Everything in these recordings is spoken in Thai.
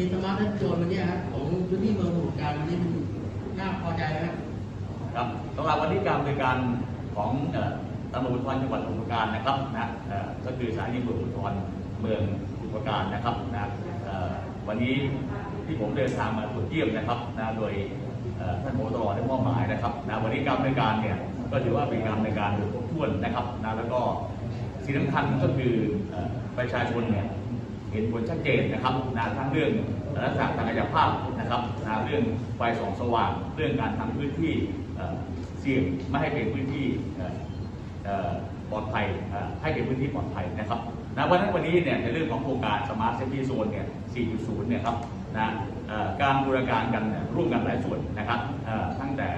ีสมาร์ทโซนวันเนี้ยครับของพื้นที่เมืองสมุทรปราการวันนี้มันน่าพอใจไหมครับครับสำหรับวันนี้การบริการของตำรวจภูธรจังหวัดสมุทรปราการนะครับนะก็คือสถานีตำรวจภูธรเมืองสมุทรปราการนะครับนะวันนี้ที่ผมเดินทางมาตรวจเยี่ยมนะครับนะโดยท่านผบตรได้มอบหมายนะครับนะวันนี้การบริการเนี่ยก็ถือว่าเป็นการบริการโดยครบถ้วนนะครับนะแล้วก็สิ่งสำคัญก็คือประชาชนเนี่ย เห็นผลชัดเจนนะครับนะทั้งเรื่องลักษณะทางกายภาพนะครับนะเรื่องไฟสองสว่าง เรื่องการทำพื้นที่เสี่ยงไม่ให้เป็นพื้นที่ปลอดภัยให้เป็นพื้นที่ปลอดภัยนะครับนะวันนั้นวันนี้เนี่ยในเรื่องของโครงการ Smart Safety Zone เนี่ย 4.0 เนี่ยครับนะการบูรณาการกันเนี่ยร่วมกันหลายส่วนนะครับตั้งแต่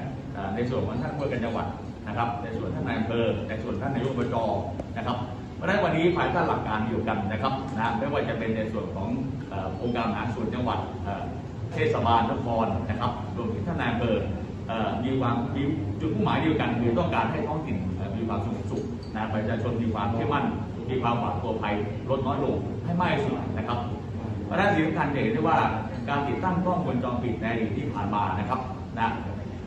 ในส่วนของท่านผู้การจังหวัดนะครับ ในส่วนท่านนายอำเภอในส่วนท่านนายกอบจนะครับ เพราะฉะนั้นวันนี้ภายใต้หลักการเดียวกันนะครับนะไม่ว่าจะเป็นในส่วนของเอ่อองค์การบริหาส่วนจังหวัดเทศบาลนครนะครับรวมถึงท่านนายอำเภอเอ่อมีความมีจุดมุ่งหมายเดียวกันคือต้องการให้ท้องถิ่นมีความสงบสุขนะประชาชนมีความเชื่อมั่นมีความหวาดกลัวภัยลดน้อยลงให้มากที่สุดนะครับเพราะฉะนั้นสิ่งสำคัญเห็นได้ว่าการติดตั้งกล้องวงจรปิดในอดีตที่ผ่านมานะครับนะ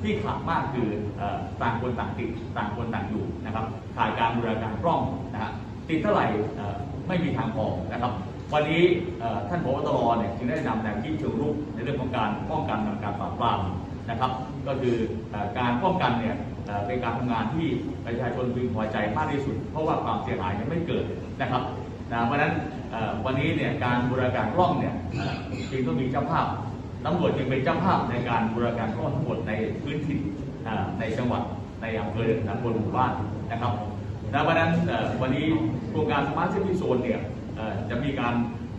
ที่ขาดมากคือเอ่อต่างคนต่างติดต่างคนต่างอยู่นะครับขาดการบูรณาการกล้องนะฮะ ติดเท่าไหร่ไม่มีทางพอนะครับ วันนี้ท่านผบตรเนี่ยจึงได้นำแนวคิดเชิงรุกในเรื่องของการป้องกันนำการปราบปรามนะครับ ก็คือการป้องกันเนี่ยเป็นการทำงานที่ประชาชนพึงพอใจมากที่สุด เพราะว่าความเสียหายยังไม่เกิดนะครับเพราะฉะนั้นวันนี้เนี่ยการบูรณาการกล้องเนี่ยจึงต้องมีเจ้าภาพตำรวจจึงเป็นเจ้าภาพในการบูรณาการกล้องทั้งหมดในพื้นที่ในจังหวัดในอำเภอตำบลหมู่บ้านนะครับ นะเพราะฉะนั้นวันนี้โครงการสมาร์ทซิตี้โซนเนี่ยจะมีการ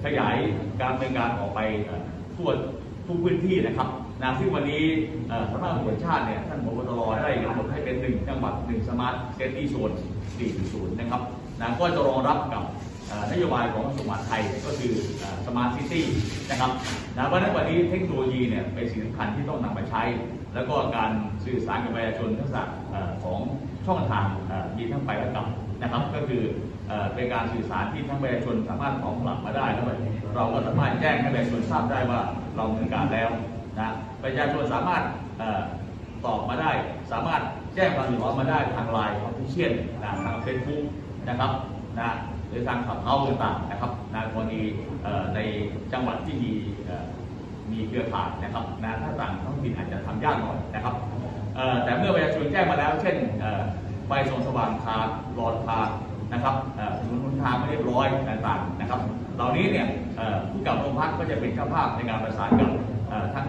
ขยายการดำเนินการออกไปทั่วทุกพื้นที่นะครับนะซึ่งวันนี้สำนักงานตรวจชาติเนี่ยท่านผบตรได้กำหนดให้เป็นหนึ่งจังหวัดหนึ่งสมาร์ทเซตี้โซน4.0 นะครับนะก็จะรองรับกับนโยบายของกระทรวงมหาดไทยก็คือสมาร์ทซิตี้นะครับนะเพราะฉะนั้นวันนี้เทคโนโลยีเนี่ยเป็นสิ่งสำคัญที่ต้องนำมาใช้ แล้วก็การสื่อสารกับประชาชนทักษะเอ่อของช่องทางีทั้งไปและกลับนะครับ ก็คือเป็นการสื่อสารที่ทั้งประชาชนสามารถตอบกลับมาได้แล้วเราก็สามารถแจ้งให้ประชาชนทราบได้ว่าเราดำเนินการแล้วนะประชาชนสามารถออตอบมาได้ สามารถแจ้งความเดือดร้อนมาได้ทางไลน์ออฟฟิเชียลนะทางเฟซบุ๊กนะครับนะหรือทางขับเฮ้าต่างๆนะครับนะกรณีในจังหวัดที่มีมีเครือข่ายนะครับนะถ้าต่างท้องถิ่นอาจจะทำยากหน่อยนะครับแต่เมื่อประชาชนแจ้งมาแล้ว เช่น ไฟส่องสว่างทางหลอดทางนะครับถนนหนทางไม่เรียบร้อยต่างๆนะครับ เหล่านี้เนี่ยผู้กับโรงพักก็จะเป็นเจ้าภาพในการประสานกับทั้ง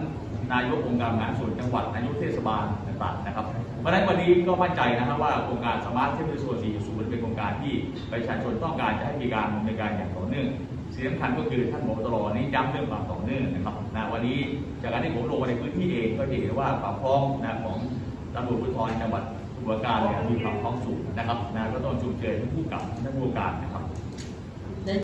นายกองค์การบริหารส่วนจังหวัดนายกเทศบาลต่างๆนะครับเพราะฉะนั้นวันนี้ก็มั่นใจนะครับว่าโครงการสมาร์ทเทคโนโลยี4.0เป็นโครงการที่ประชาชนต้องการจะให้มีการดำเนินการอย่างต่อเนื่องสิ่งสำคัญก็คือท่านผบตรนี้ย้ำเรื่องความต่อเนื่องนะครับนะวันนี้จากการที่ผมลงมาในพื้นที่เองก็จะเห็นว่าความพร้อมนะของตำรวจภูธรจังหวัด สมุทรปราการเนี่ยมีความพร้อมสูงนะครับนะก็ต้องจูงเจอทั้งผู้กับทั้งผู้การนะครับ